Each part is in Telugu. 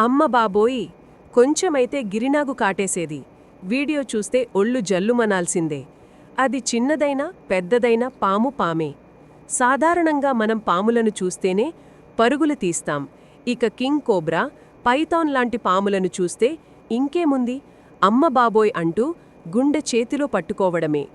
అమ్మ బాబోయ్ కొంచెమైతే గిరినాగు కాటేసేది. వీడియో చూస్తే ఒళ్ళు జల్లుమనాల్సిందే. అది చిన్నదైనా పెద్దదైనా పాము పామే. సాధారణంగా మనం పాములను చూస్తేనే పరుగులు తీస్తాం. ఇక కింగ్ కోబ్రా పైథాన్ లాంటి పాములను చూస్తే ఇంకేముంది? అమ్మ బాబోయ్ అంటూ గుండె చేతిలో పట్టుకోవడమే.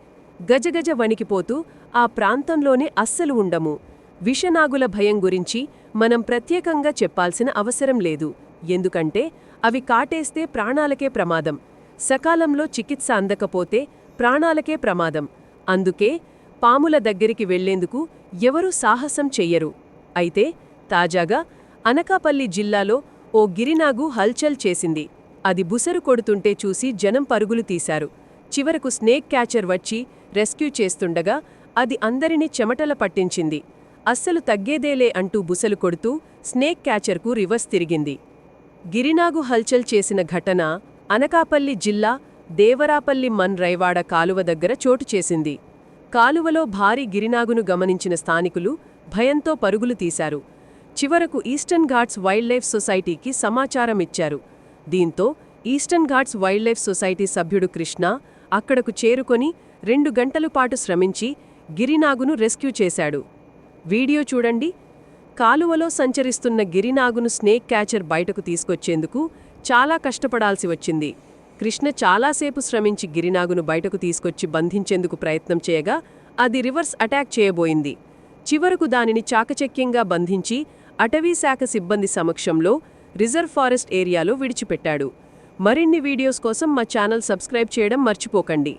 గజగజ వణికిపోతూ ఆ ప్రాంతంలోనే అస్సలు ఉండము. విషనాగుల భయం గురించి మనం ప్రత్యేకంగా చెప్పాల్సిన అవసరం లేదు. ఎందుకంటే అవి కాటేస్తే ప్రాణాలకే ప్రమాదం. సకాలంలో చికిత్స అందకపోతే ప్రాణాలకే ప్రమాదం. అందుకే పాముల దగ్గరికి వెళ్ళేందుకు ఎవరూ సాహసం చెయ్యరు. అయితే తాజాగా అనకాపల్లి జిల్లాలో ఓ గిరినాగు హల్చల్ చేసింది. అది బుసరు కొడుతుంటే చూసి జనం పరుగులు తీశారు. చివరకు స్నేక్ క్యాచర్ వచ్చి రెస్క్యూ చేస్తుండగా అది అందరినీ చెమటల పట్టించింది. అస్సలు తగ్గేదేలే అంటూ బుసలు కొడుతూ స్నేక్ క్యాచర్కు రివర్స్ తిరిగింది. గిరినాగు హల్చల్ చేసిన ఘటన అనకాపల్లి జిల్లా దేవరాపల్లి మన్ రైవాడ కాలువ దగ్గర చోటు చేసింది. కాలువలో భారీ గిరినాగును గమనించిన స్థానికులు భయంతో పరుగులు తీశారు. చివరకు ఈస్టర్న్ ఘాట్స్ వైల్డ్ లైఫ్ సొసైటీకి సమాచారమిచ్చారు దీంతో eastern ghats wild life society సభ్యుడు కృష్ణ అక్కడకు చేరుకొని రెండు గంటల పాటు శ్రమించి గిరినాగును రెస్క్యూ చేశాడు. వీడియో చూడండి. కాలువలో సంచరిస్తున్న గిరినాగును స్నేక్ క్యాచర్ బయటకు తీసుకొచ్చేందుకు చాలా కష్టపడాల్సి వచ్చింది. కృష్ణ చాలాసేపు శ్రమించి గిరినాగును బయటకు తీసుకొచ్చి బంధించేందుకు ప్రయత్నం చేయగా అది రివర్స్ అటాక్ చేయబోయింది. చివరకు దానిని చాకచక్యంగా బంధించి అటవీశాఖ సిబ్బంది సమక్షంలో రిజర్వ్ ఫారెస్ట్ ఏరియాలో విడిచిపెట్టాడు. మరిన్ని వీడియోస్ కోసం మా ఛానల్ సబ్స్క్రైబ్ చేయడం మర్చిపోకండి.